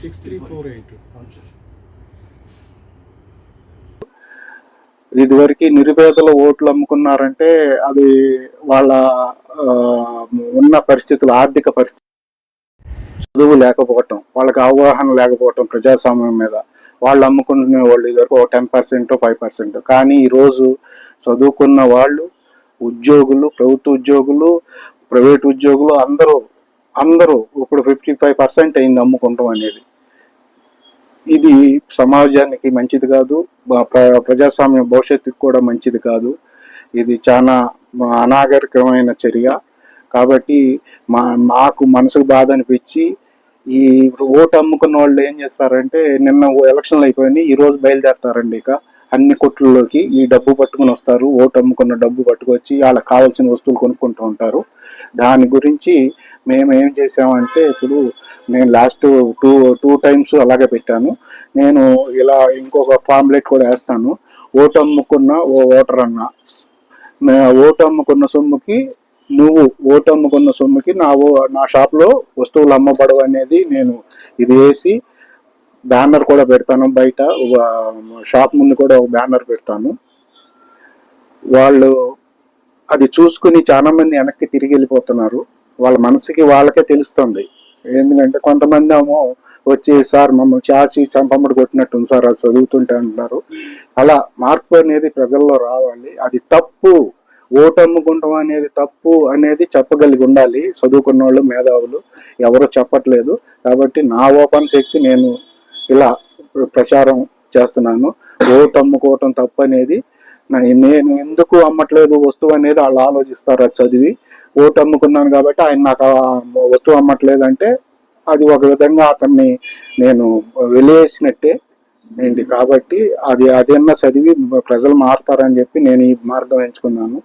Six three four eight. ఇదివరకు నిరుపేదలు ఓట్లు అమ్ముకున్నారంటే అది వాళ్ళ ఉన్న పరిస్థితులు ఆర్థిక పరిస్థితి చదువు లేకపోవటం వాళ్ళకి అవగాహన లేకపోవటం ప్రజాస్వామ్యం మీద. వాళ్ళు అమ్ముకునే వాళ్ళు ఇదివరకు ఒక టెన్ పర్సెంట్ ఫైవ్ పర్సెంట్. కానీ ఈరోజు చదువుకున్న వాళ్ళు ఉద్యోగులు ప్రభుత్వ ఉద్యోగులు ప్రైవేట్ ఉద్యోగులు అందరూ అందరూ ఇప్పుడు ఫిఫ్టీ ఫైవ్ పర్సెంట్ అయింది అమ్ముకుంటాం అనేది. ఇది సమాజానికి మంచిది కాదు ప్ర- ప్రజాస్వామ్య భవిష్యత్తుకు కూడా మంచిది కాదు. ఇది చాలా అనాగరికమైన చర్య. కాబట్టి మా మాకు మనసుకు బాధ అనిపించి ఈ ఓటు అమ్ముకున్న వాళ్ళు ఏం చేస్తారంటే నిన్న ఓ ఎలక్షన్లు అయిపోయినాయి ఈ రోజు బయలుదేరతారండి ఇక. అన్ని కొట్లలోకి ఈ డబ్బు పట్టుకుని వస్తారు. ఓటు అమ్ముకున్న డబ్బు పట్టుకొచ్చి వాళ్ళకి కావాల్సిన వస్తువులు కొనుక్కుంటూ ఉంటారు. దాని గురించి మేము ఏం చేసామంటే ఇప్పుడు నేను లాస్ట్ టూ టూ టైమ్స్ అలాగే పెట్టాను. నేను ఇలా ఇంకొక పాంప్లెట్ కూడా వేస్తాను. ఓటు అమ్ముకున్న ఓ ఓటర్ అన్న. ఓటమ్ముకున్న ఓటు అమ్ముకున్న సొమ్ముకి నువ్వు ఓటు అమ్ముకున్న సొమ్ముకి నా ఓ నా షాప్లో వస్తువులు అమ్మబడవు అనేది నేను ఇది వేసి బ్యానర్ కూడా పెడతాను. బయట షాప్ ముందు కూడా ఒక బ్యానర్ పెడతాను. వాళ్ళు అది చూసుకుని చాలా మంది వెనక్కి తిరిగి వెళ్ళిపోతున్నారు. వాళ్ళ మనసుకి వాళ్ళకే తెలుస్తుంది. ఎందుకంటే కొంతమంది ఏమో వచ్చి సార్ మమ్మల్ని చాసి చంపమ్మడి కొట్టినట్టుంది సార్ అది చదువుతుంటే అంటున్నారు. అలా మార్పు అనేది ప్రజల్లో రావాలి. అది తప్పు. ఓటమ్ముకుంటాం అనేది తప్పు అనేది చెప్పగలిగి ఉండాలి. చదువుకున్న వాళ్ళు మేధావులు ఎవరు చెప్పట్లేదు. కాబట్టి నా ఓపెన్ శక్తి నేను ఇలా ప్రచారం చేస్తున్నాను. ఓటు అమ్ముకోవటం తప్పు అనేది నేను ఎందుకు అమ్మట్లేదు వస్తువు అనేది వాళ్ళు ఆలోచిస్తారు అది చదివి. ఓటు అమ్ముకున్నాను కాబట్టి ఆయన నాకు వస్తువు అమ్మట్లేదు అంటే అది ఒక విధంగా అతన్ని నేను వెలివేసినట్టే ఏంటి కాబట్టి అది అదేమన్నా చదివి ప్రజలు మారుతారని చెప్పి నేను ఈ మార్గం ఎంచుకున్నాను.